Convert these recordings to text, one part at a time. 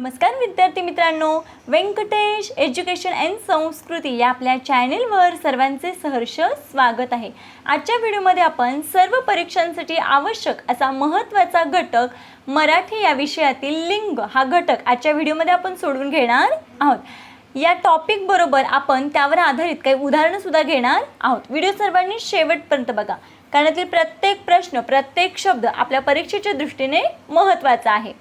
नमस्कार विद्यार्थी मित्रांनो. व्यंकटेश एज्युकेशन अँड संस्कृती या आपल्या चॅनेलवर सर्वांचे सहर्ष स्वागत आहे. आजच्या व्हिडिओमध्ये आपण सर्व परीक्षांसाठी आवश्यक असा महत्त्वाचा घटक मराठी या विषयातील लिंग हा घटक आजच्या व्हिडिओमध्ये आपण सोडवून घेणार आहोत. या टॉपिक बरोबर आपण त्यावर आधारित काही उदाहरणंसुद्धा घेणार आहोत. व्हिडिओ सर्वांनी शेवटपर्यंत बघा. कारण प्रत्येक प्रश्न प्रत्येक शब्द आपल्या परीक्षेच्या दृष्टीने महत्त्वाचा आहे.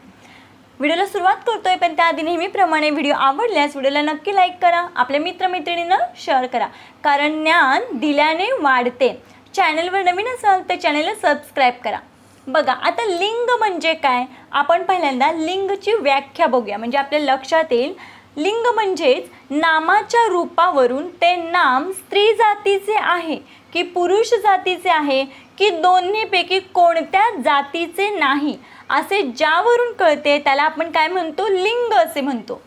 व्हिडिओला सुरुवात करतोय पण त्याआधी नेहमीप्रमाणे व्हिडिओ आवडल्यास व्हिडिओला नक्की लाईक करा. आपल्या मित्रमैत्रिणींना शेअर करा. कारण ज्ञान दिल्याने वाढते. चॅनलवर नवीन असाल तर चॅनलला सबस्क्राईब करा. बघा आता लिंग म्हणजे काय? आपण पहिल्यांदा लिंगची व्याख्या बघूया. म्हणजे आपल्या लक्षात येईल. लिंग म्हणजेच नामाच्या रूपावरून ते नाम स्त्री जातीचे आहे की पुरुष जातीचे आहे की दोन्हीपैकी कोणत्या जातीचे नाही? असे ज्यावरून कळते त्याला आपण काय म्हणतो? लिंग असे म्हणतो.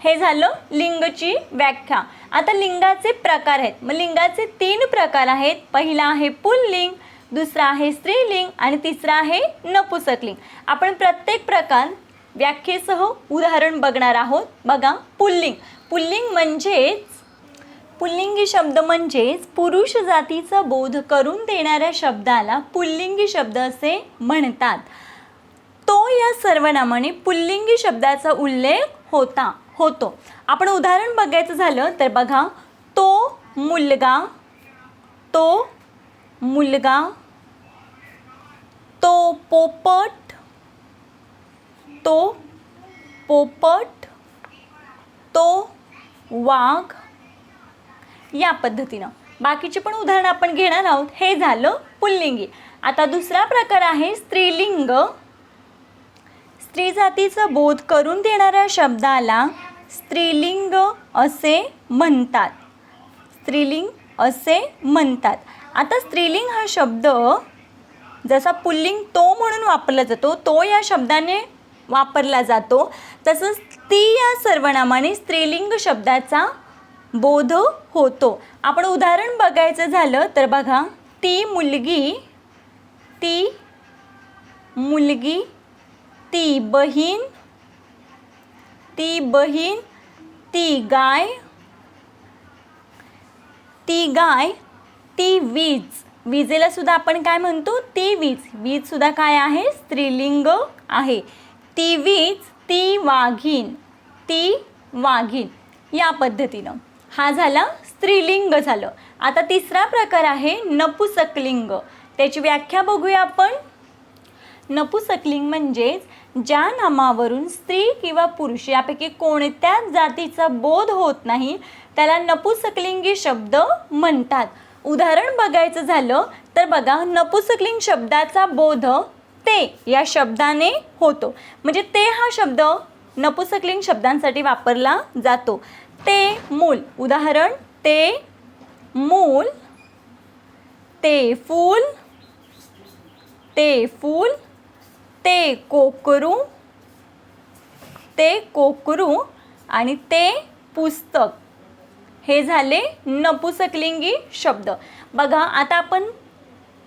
हे झालं लिंगची व्याख्या. आता लिंगाचे प्रकार आहेत. मग लिंगाचे तीन प्रकार आहेत. पहिला आहे पुल्लिंग दुसरा आहे स्त्रीलिंग आणि तिसरा आहे नपुसकलिंग. आपण प्रत्येक प्रकार व्याख्येसह उदाहरण बघणार आहोत. बघा पुल्लिंग. पुल्लिंग म्हणजेच पुल्लिंगी शब्द म्हणजेच पुरुष जातीचा बोध करून देणाऱ्या शब्दाला पुल्लिंगी शब्द असे म्हणतात. तो या सर्वनामाने पुल्लिंगी शब्दाचा उल्लेख होता होतो. आपण उदाहरण बघायचं झालं तर बघा तो मुलगा तो मुलगा तो पोपट तो पोपट तो वाघ या पद्धतीनं. बाकीचे पण उदाहरणं आपण घेणार आहोत. हे झालं पुल्लिंगी. आता दुसरा प्रकार आहे स्त्रीलिंग. स्त्री जातीचा बोध करून देणाऱ्या शब्दाला स्त्रीलिंग असे म्हणतात. स्त्रीलिंग असे म्हणतात. आता स्त्रीलिंग हा शब्द जसा पुल्लिंग तो म्हणून वापरला जातो तो या शब्दाने वापरला जातो. तसंच ती या सर्वनामाने स्त्रीलिंग शब्दाचा बोध होतो. आपण उदाहरण बघायचं झालं तर बघा ती मुलगी ती मुलगी ती बहीण ती बहीण ती गाय ती गाय ती वीज. विजेला सुद्धा आपण काय म्हणतो? ती वीज. वीज सुद्धा काय आहे? स्त्रीलिंग आहे. ती वीज ती वाघीण ती वाघीण. या पद्धतीनं. हा झाला स्त्रीलिंग झालं. आता तिसरा प्रकार आहे नपुसकलिंग. त्याची व्याख्या बघूया आपण. नपुसकलिंग म्हणजेच ज्या नामावरून स्त्री किंवा पुरुष यापैकी कोणत्याच जातीचा बोध होत नाही त्याला नपुसकलिंगी शब्द म्हणतात. उदाहरण बघायचं झालं तर बघा नपुसकलिंग शब्दाचा बोध ते या शब्दाने होतो. म्हणजे ते हा शब्द नपुसकलिंग शब्दांसाठी वापरला जातो. ते मूल उदाहरण ते मूल ते फूल ते फूल ते कोकरू ते कोकरू आणि ते पुस्तक. हे झाले नपुसकलिंगी शब्द. बघा आता आपण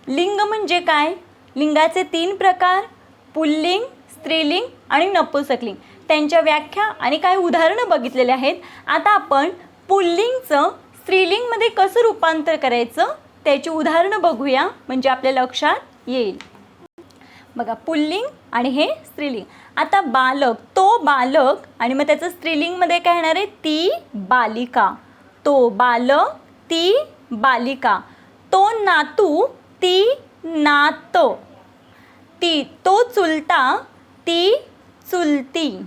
लिंग म्हणजे काय? लिंगाचे तीन प्रकार पुल्लिंग स्त्रीलिंग आणि नपुसकलिंग. त्यांच्या व्याख्या आणि काही उदाहरणं बघितलेले आहेत. आता आपण पुल्लिंगचं स्त्रीलिंगमध्ये कसं रूपांतर करायचं त्याची उदाहरणं बघूया. म्हणजे आपल्या लक्षात येईल. बघा पुल्लिंग आणि हे स्त्रीलिंग. आता बालक तो बालक आणि मग त्याचं स्त्रीलिंगमध्ये काय येणार आहे? ती बालिका. तो बालक ती बालिका. तो नातू ती नात. ती तो चुलता ती चुलती.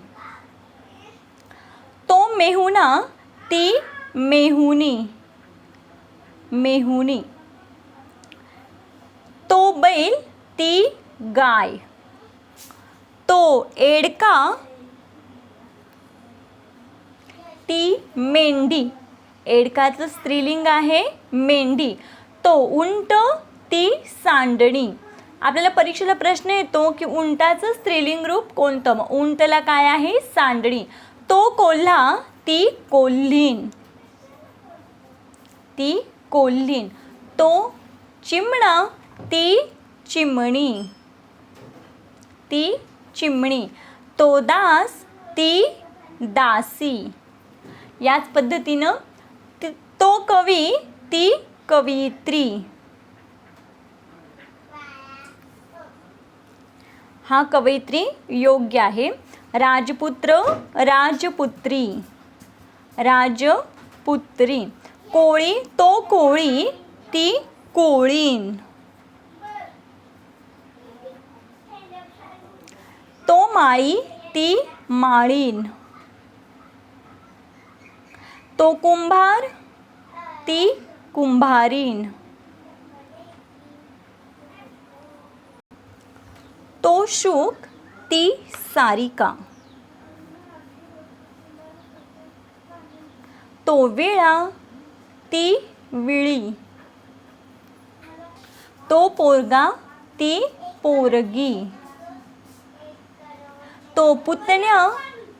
तो मेहुणा ती मेहुणी. मेहुणी. तो बैल ती गाय. तो एडका ती मेंढी. एडकाचं स्त्रीलिंग आहे मेंढी. तो उंट ती सांडणी. आपल्याला परीक्षेला प्रश्न येतो की उंटाचं स्त्रीलिंग रूप कोणतं? मग उंटला काय आहे? सांडणी. तो कोल्हा ती कोल्हीन. ती कोल्हीन. तो चिमणा ती चिमणी. ती चिमणी तो दास ती दासी. याच पद्धतीनं तो कवी ती कवयित्री हा कवयित्री योग्य आहे. राजपुत्र राजपुत्री. राजपुत्री. कोळी तो कोळी ती कोळीन तो माळी ती माळीन तो कुंभार ती कुंभारीन तो शुक ती सारिका. तो विळा ती विळी. तो पोरगा ती पोरगी. तो पुतण्या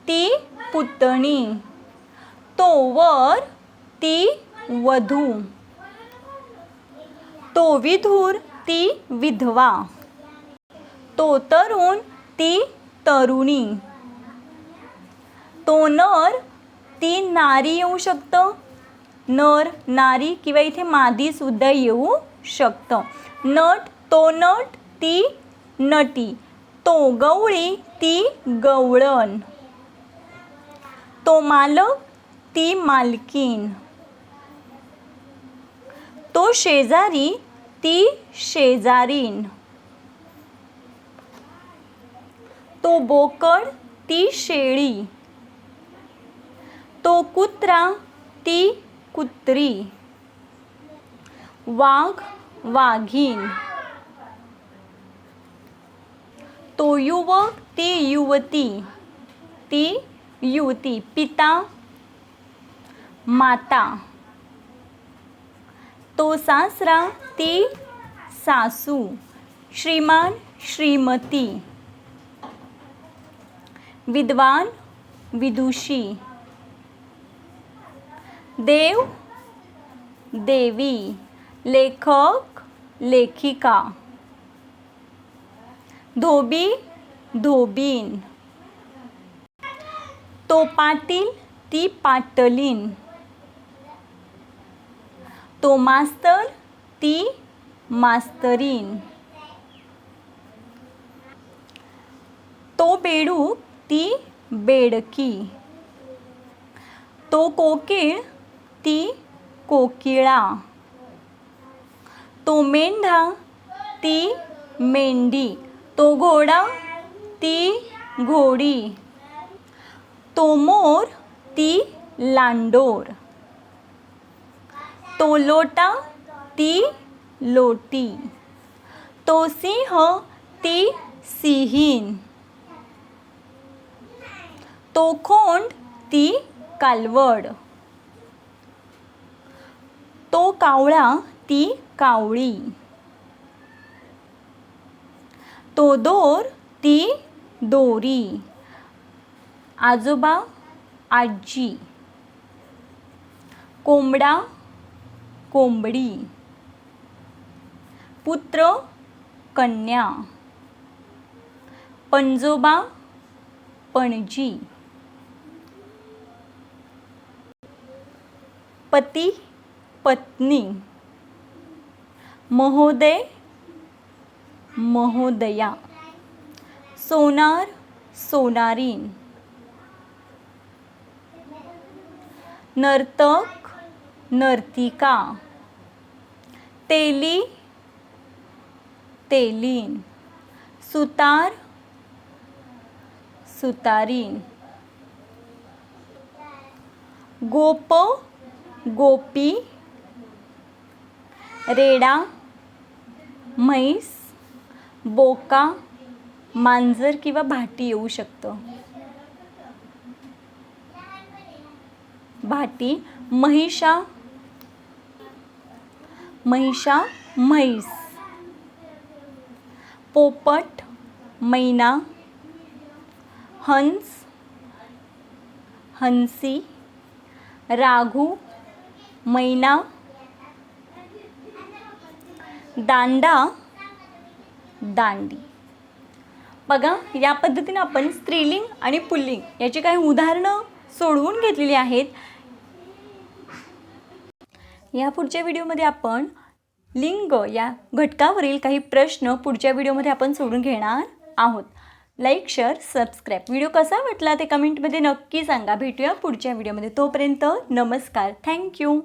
ती पुतणी. तो वर ती वधू. तो विधूर ती विधवा. तो तरुण ती तरुणी. तो नर ती नारी येऊ शकतं. नर नारी किंवा इथे मादी सुद्धा येऊ शकतं. नट तो नट ती नटी. तो गवळी ती गवळण. तो मालक ती मालकीन तो शेजारी ती शेजारीन तो बोकड ती शेळी. तो कुत्रा ती कुत्री. वाघ वाघीन तो युवक ती युवती ती युवती पिता माता. तो सासरा ती सासू. श्रीमान श्रीमती. विद्वान विदुषी. देव देवी. लेखक लेखिका. धोबी धोबीन. तो पाटील ती पाटलीन. तो मास्तर ती मास्तरीन. तो बेडूक ती बेडकी. तो कोकिळ ती कोकिळा. तो मेंढा ती मेंढी. तो घोडा ती घोडी. तो मोर ती लांडोर. तो लोटा ती लोटी. तो सिंह ती सिहीन. तो खोंड ती कालवड. तो कावळा ती कावळी. तो दोर ती दोरी. आजोबा आजी. कोंबडा कोंबडी. पुत्र कन्या. पंजोबा पणजी. पती पत्नी. महोदय महोदया. सोनार सोनारीन. नर्तक नर्तिका. तेली तेलीन. सुतार सुतारीन. गोप गोपी. रेडा म्हैस बोका मांजर किंवा भाटी येऊ शकतं. भाटी महिषा महिषा म्हैस. पोपट मैना हंस हंसी राघू मैना दांडा दांडी. बघा या पद्धतीने आपण स्त्रीलिंग आणि पुल्लिंग याची काही उदाहरणं सोडवून घेतलेली आहेत. या पुढच्या व्हिडिओमध्ये आपण लिंग या घटकावरील काही प्रश्न पुढच्या व्हिडिओमध्ये आपण सोडून घेणार आहोत. लाईक शेअर सबस्क्राईब व्हिडिओ कसा वाटला ते कमेंटमध्ये नक्की सांगा. भेटूया पुढच्या व्हिडिओमध्ये. तोपर्यंत नमस्कार. थँक्यू